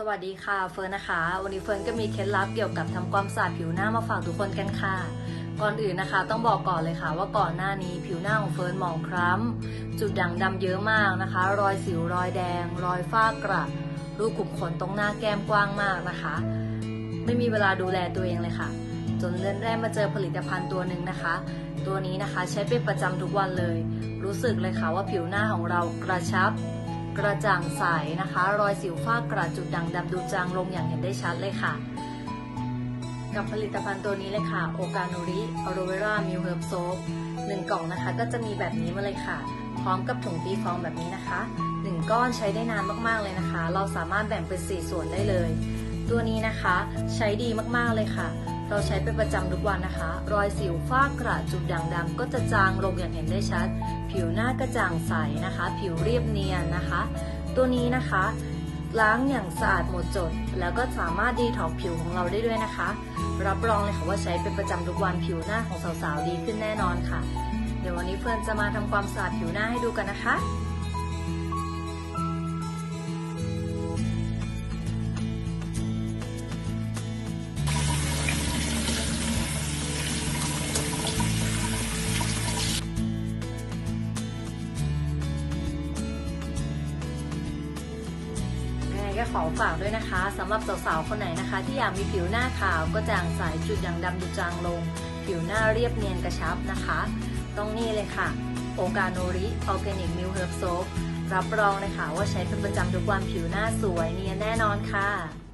สวัสดีค่ะเฟิร์นนะคะ วันนี้เฟิร์นก็มีเคล็ดลับเกี่ยวกับทำความสะอาดผิวหน้ามาฝากทุกคนกันค่ะ ก่อนอื่นนะคะ ต้องบอกก่อนเลยค่ะว่าก่อนหน้านี้ผิวหน้าของเฟิร์นหมองคล้ำจุดด่างดำเยอะมากนะคะ รอยสิวรอยแดง รอยฝ้ากระรูขุมขนตรงหน้าแก้มกว้างมากนะคะ ไม่มีเวลาดูแลตัวเองเลยค่ะ จนเลื่อนแรกมาเจอผลิตภัณฑ์ตัวหนึ่งนะคะ ตัวนี้นะคะใช้เป็นประจำทุกวันเลย รู้สึกเลยค่ะว่าผิวหน้าของเรากระชับ กระจ่างใสนะคะ รอยสิวฝ้ากระจุดด่างดำดูจางลงอย่างเห็นได้ชัดเลยค่ะ กับผลิตภัณฑ์ตัวนี้เลยค่ะ โอกาโนริอโรเวรามิลเฮิร์บโซฟหนึ่งกล่องนะคะ ก็จะมีแบบนี้มาเลยค่ะ พร้อมกับถุงตีฟองแบบนี้นะคะหนึ่งก้อนใช้ได้นานมากๆเลยนะคะ เราสามารถแบ่งเป็นสี่ส่วนได้เลย ตัวนี้นะคะใช้ดีมากๆเลยค่ะ เราใช้เป็นประจำทุกวันนะคะ รอยสิวฝ้ากระจุดด่างดำก็จะจางลงอย่างเห็นได้ชัด ผิวหน้ากระจ่างใสนะคะ ผิวเรียบเนียนนะคะ ตัวนี้นะคะล้างอย่างสะอาดหมดจด แล้วก็สามารถดีท็อกผิวของเราได้ด้วยนะคะ รับรองเลยค่ะว่าใช้เป็นประจำทุกวันผิวหน้าของสาวๆดีขึ้นแน่นอนค่ะ เดี๋ยววันนี้เฟิร์นจะมาทำความสะอาดผิวหน้าให้ดูกันนะคะ ก็ขอฝากด้วยนะคะสำหรับสาวๆคนไหนนะคะ ที่อยากมีผิวหน้าขาวก็จางสายจุดด่างดำดูจางลง ผิวหน้าเรียบเนียนกระชับนะคะ ต้องนี่เลยค่ะโอกาโนริออร์แกนิกมิลเฮิร์บโซฟรับรองเลยค่ะว่าใช้เป็นประจำทุกวันผิวหน้าสวยเนียนแน่นอนค่ะ